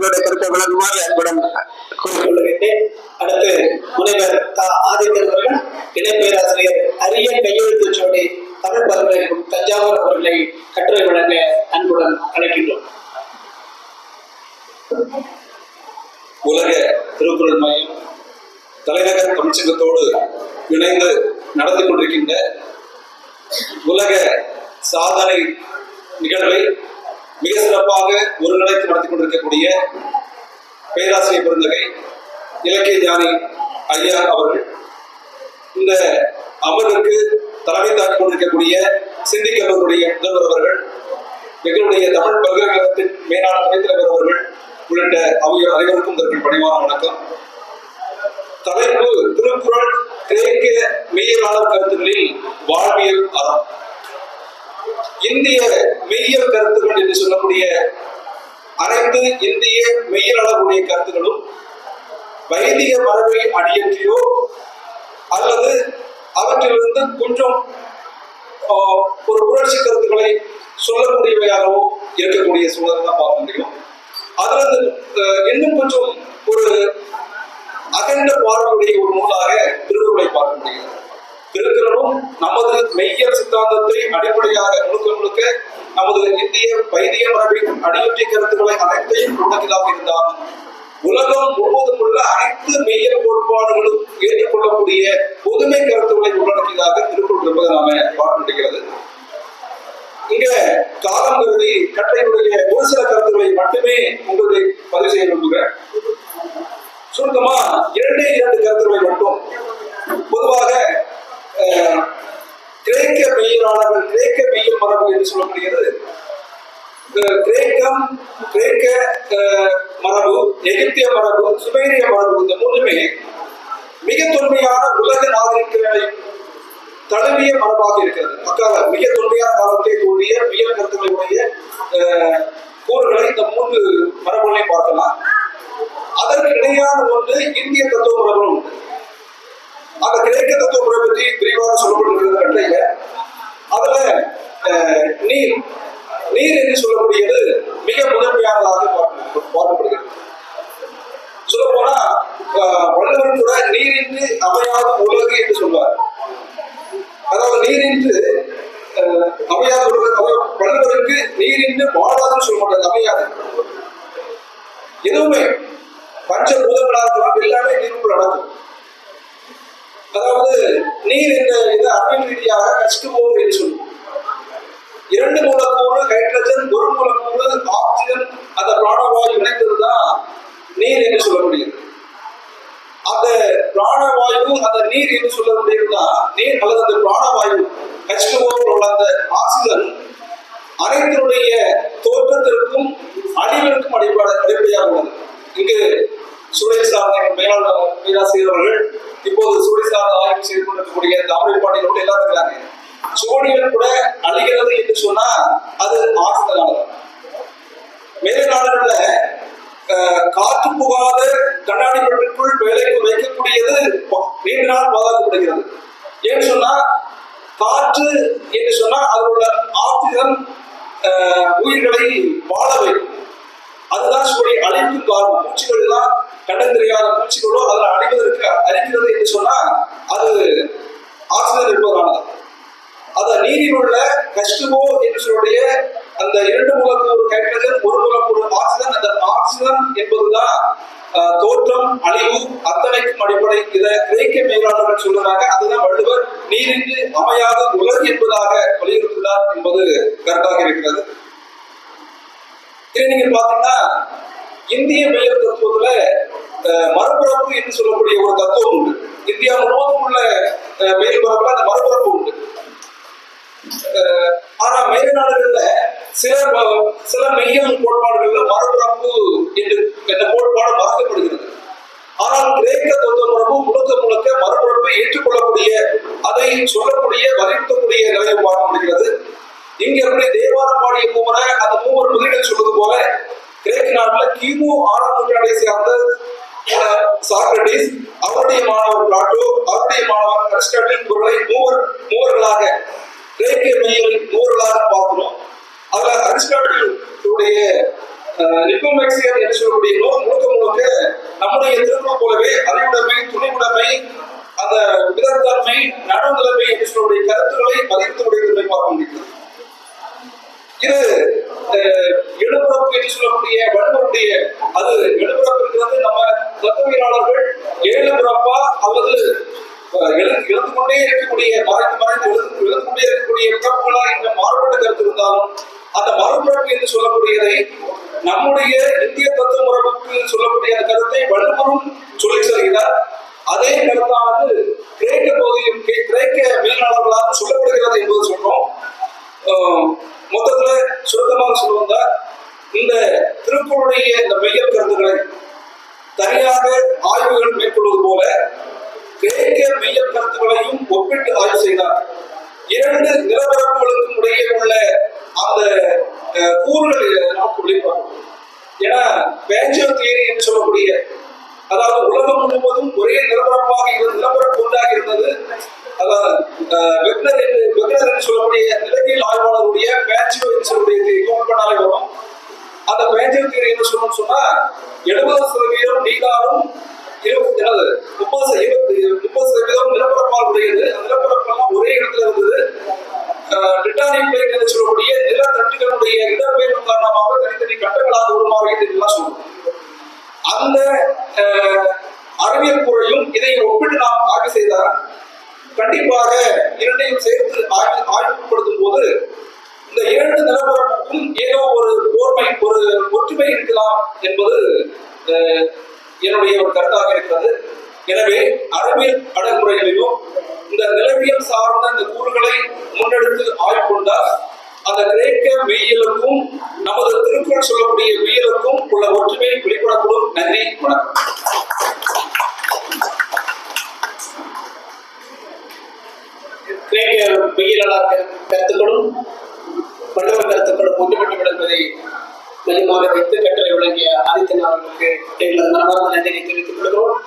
எங்களுடைய கருத்தை வழங்குமாறு அன்புடன் கொள்கின்றேன் அடுத்து முனைவர் தா. ஆதித்தர் அவர்கள் இணை பேராசிரியர் அரிய கையெழுத்து சோடி தமிழ் பல்கலைக்கும் தஞ்சாவூர் அவர்களை கட்டுரை வழங்க அன்புடன் அழைக்கின்றோம். உலக திருக்குறள் மையம் தலைநகர் தமிழ்ச்சங்கத்தோடு இணைந்து நடத்தி கொண்டிருக்கின்ற உலக சாதனை நிகழ்வை மிக சிறப்பாக ஒருங்கிணைத்து நடத்தி கொண்டிருக்கக்கூடிய பேராசிரியர் பெருந்தகை இலக்கிய ஞானி ஐயா அவர்கள். இந்த அமர்வுக்கு தலைமை தாக்கிக் கொண்டிருக்கக்கூடிய சிந்திக்கவர்களுடைய முதல்வர் அவர்கள் எங்களுடைய தமிழ் பல்கலைக்கழகத்தின் மேலாண் துணைத்தலைவர் அவர்கள் உள்ளிட்ட அவையோர் அனைவருக்கும் இதற்கு பணிவான வணக்கம். இந்திய மெய்யல் கருத்துக்கள் என்று சொல்லக்கூடிய அனைத்து இந்திய மெய்யலாளர்களுடைய கருத்துக்களும் வைதிக மரபை அடியற்றியோ அல்லது அவற்றிலிருந்து கொஞ்சம் ஒரு புரட்சி கருத்துக்களை சொல்லக்கூடியவையாகவோ இருக்கக்கூடிய சூழல் தான் பார்க்க முடியும். அதுல இன்னும் கொஞ்சம் ஒரு அகண்ட பார்வையுடைய ஒரு நூலாக திருக்குறளை பார்க்க முடியும். நமது மெய்யல் சித்தாந்தத்தை அடிப்படையாக முழுக்க முழுக்க நமது இந்திய வைதிக மரபின் அடியொற்றிய கருத்துக்களை அனைத்தையும் உள்ளதாக இருந்தால் உலகம் முழுவதும் உள்ள அனைத்து மெய்யல் கோட்பாடுகளும் ஏற்றுக்கொள்ளக்கூடிய பொதுமை கருத்துக்களை உள்ளடக்கியதாக திருக்குறள் என்பதை நாம பார்க்க முடிகிறது இங்க காலம் கருதி கட்டையுடைய ஒரு சில கருத்துக்களை மட்டுமே உங்களுக்கு பதிவு செய்ய விரும்புகிறேன். சுருக்கமா இரண்டே இரண்டு கருத்துக்கள் மட்டும் பொதுவாக அஹ், கிரேக்க மெய்யலாளர்கள் கிரேக்க மெய்யல் மரபு என்று சொல்லக்கூடியது கிரேக்கம் கிரேக்க மரபு எகிப்திய மரபு சுமேரிய மரபு இந்த மூன்றுமே மிக தொன்மையான உலக நாகரிகங்களை தழுவிய மரபாக இருக்கிறது. மக்கள் மிக தொன்மையான காலத்தை கூடிய மிக கருத்துக்களுடைய கூறுகளை இந்த மூன்று மரபுகளையும் பார்க்கலாம். அதற்கு இணையான ஒன்று இந்திய தத்துவ மரபு உண்டு அந்த கிரேக்க தத்துவ முறை பற்றி விரிவாக சொல்லப்பட்டிருக்கிறது கட்டையில அதுல நீர். நீர் என்று சொல்லக்கூடியது மிக முதன்மையானதாக பார்க்கப்படுகிறது. சொல்ல போனா வள்ளுவர் கூட நீரின்றி அமையாத உலகு என்று சொல்வார். அதாவது நீரின்று அமையாத உலகு அதாவது வள்ளுவருக்கு நீரின்று வாழாதுன்னு சொல்ல மாட்டார் அமையாது. எதுவுமே பஞ்சபூதங்களா இருக்கலாம் எல்லாமே நீருக்குள் அடங்கும். அதாவது நீர் என்ற இது அறிவியல் ரீதியாக கஷ்டமோ என்று சொல்லுவோம் இரண்டு மூலக்கூறு ஹைட்ரஜன் ஒரு மூலக்கூறு ஆக்சிஜன் அந்த பிராணவாயு இணைந்ததுதான் நீர் என்று சொல்ல முடியும். அந்த பிராணவாயு அந்த நீர் என்று சொல்ல முடியும்னா நீர் அல்லது அந்த பிராணவாயு H2O அந்த ஆக்சிஜன் அனைத்தினுடைய தோற்றத்திற்கும் அழிவிற்கும் அடிப்படை அடிப்படையாக உள்ளது. இங்கு சூழல் சார்ந்த மேலாளர் பேராசிரியர் அவர்கள் இப்போது சூழல் சார்ந்த ஆய்வு செய்து கொண்டிருக்கக்கூடிய தமிழ் பாண்டியனோடு எல்லாம் இருக்கிறாங்க. சோடியம் கூட அழிகிறது என்று சொன்னா அது ஆக்சிஜனால மேலை நாடுகள்ல காற்று புகாத கண்ணாடி பெட்டிக்குள் வேலைக்கு வைக்கக்கூடியது நீண்ட நாள் பாதுகாக்கப்படுகிறது ஏன்னு சொன்னா காற்று என்று சொன்னா அதில் உள்ள ஆக்சிஜன் உயிர்களை வாழ வைக்கும். அதுதான் சூரிய அழிவுக்கு காரணம். பூச்சிகள் எல்லாம் கண்டம் தெரியாத பூச்சிகளோ அதில் அழிவதற்கு அழிக்கிறது என்று சொன்னா அது ஆக்சிஜன் இருப்பதானது கஷ்டமோ என்று அந்த இரண்டு மூலக்கூறு ஹைட்ரஜன் ஒரு மூலக்கூறு ஆக்சிஜன் அந்த ஆக்சிஜன் என்பதுதான் ஆஹ், தோற்றம் அழிவு அத்தனைக்கும் அடிப்படை. இதை கிரேக்க மேலாளர்கள் சொல்றாங்க அதுதான் வள்ளுவர் நீரின்றி அமையாத உலர் என்பதாக வலியுறுத்துகிறார் என்பது கரெக்டாக இருக்கிறது. இதை நீங்க பாத்தீங்கன்னா இந்திய மெய்யல் தத்துவத்துல அஹ், என்று சொல்லக்கூடிய ஒரு தத்துவம் உண்டு. இந்தியா முழுவதும் உள்ள அஹ், மெய்யல் அந்த மறுபரப்பு உண்டு. ஆனா மேல் நாடுகள்ல சில சில மெய்யம் கோட்பாடுகள்ல மறுபிறப்பு என்று என்ற கோட்பாடு மறக்கப்படுகிறது. ஆனால் கிரேக்க தத்துவ மரபு முழுக்க முழுக்க மறுபிறப்பை ஏற்றுக்கொள்ளக்கூடிய அதை சொல்லக்கூடிய வரைக்கக்கூடிய நிலையை பார்க்கப்படுகிறது. இங்க எப்படி தேவாரம் பாடிய மூவரை அந்த மூவர் முதலிகள் சொல்வது போல கிரேக்க நாட்டுல கிமு ஆறாம் நூற்றாண்டை சேர்ந்த அஹ், சாக்ரட்டிஸ் அவருடைய மாணவர் பிளாட்டோ அவருடைய மாணவர் அரிஸ்டாட்டில் பொருளை மூவர் மூவர்களாக கிரேக்க மெய்யல் நூறுகளாக பார்க்கிறோம் அதுல அரிஸ்டாட்டிலுடைய நிக்கோமேக்சியர் என்று சொல்லக்கூடிய நூல் முழுக்க முழுக்க நம்முடைய திருக்குறள் போலவே அறிவுடைமை துணிவுடைமை அந்த விதத்தன்மை நடுநிலைமை என்று சொல்லக்கூடிய கருத்துக்களை பதிவுத்துடைய பார்க்க முடியும். இது அஹ், எழுப்புறப்பு என்று சொல்லக்கூடிய வன்முறையுடைய அது எழுப்புறப்பு இருக்கிறது. நம்ம தத்துவியலாளர்கள் ஏழு பிறப்பா அல்லது அஹ், எழுந்து கொண்டே இருக்கக்கூடிய நம்முடைய இந்திய தத்துவ முறைக்கு சொல்லக்கூடிய அந்த கருத்தை வள்ளுவரும் சொல்லி செல்கிறார் அதே கருத்தானது கிரேக்க பகுதியில் கே- கிரேக்க மேலாளர்களால் சொல்லப்படுகிறது என்பது சொன்னோம் மொத்தத்துல சுருக்கமாக சொல்லுவதா இந்த திருக்குறளுடைய இந்த மெய்யல் கருத்துக்களை தனியாக ஆய்வுகள் மேற்கொள்வது போல கிரேக்க மெய்யல் கருத்துக்களையும் ஒப்பிட்டு ஆய்வு செய்தார். இரண்டு நிலவரப்புகளுக்கும் இடையே உள்ள கூறுகள் நமக்கு வெளிப்படும் ஏன்னா பேஞ்சல் தியரி சொல்லக்கூடிய அதாவது உலகம் முழுவதும் ஒரே நிலப்பரப்பாக இருந்த நிலப்பரப்பு ஒன்றாக இருந்தது. அதாவது அஹ், வெக்னர் என்று வெக்னர் என்று சொல்லக்கூடிய நிலவியல் ஆய்வாளருடைய பேஞ்சோ என்று சொல்லக்கூடிய பண்ணாலே வரும். அந்த பேஞ்சல் தியரி என்ன சொல்லணும்னு சொன்னா எழுபது சதவீதம் நீதாலும் இருபத்தி என்னது முப்பது இருபத்தி முப்பது சதவீதம் நிலப்பரப்பால் உடையது. அந்த நிலப்பரப்பெல்லாம் ஒரே இடத்துல இருந்தது. டிட்டானிக் பிளேட் என்று சொல்லக்கூடிய நிலத்தட்டுகளுடைய இடப்பெயர்வு காரணமாக தனித்தனி கட்டங்களாக உருமாறியது எல்லாம் சொல்லுவோம் அந்த அஹ், அறிவியல் துறையும் இதை ஒப்பிட்டு நாம் ஆய்வு செய்தால் கண்டிப்பாக இரண்டையும் சேர்த்து ஆய்வு ஆய்வுப்படுத்தும் போது இந்த இரண்டு நிலப்பரப்புக்கும் ஏதோ ஒரு ஓர்மை ஒரு ஒற்றுமை இருக்கலாம் என்பது என்னுடைய ஒரு கருத்தாக இருக்கிறது. எனவே அறிவியல் அடங்குமுறைகளிலும் மெய்யியலாளர் கருத்துக்களும் வள்ளுவர் கருத்துக்களும் ஒன்றுபட்டு விளங்குவதை மையமாக வைத்து கட்டளை வழங்கிய ஆதித்தன் அவர்களுக்கு எங்களது மனமார்ந்த நன்றியை தெரிவித்துக் கொள்கிறோம்.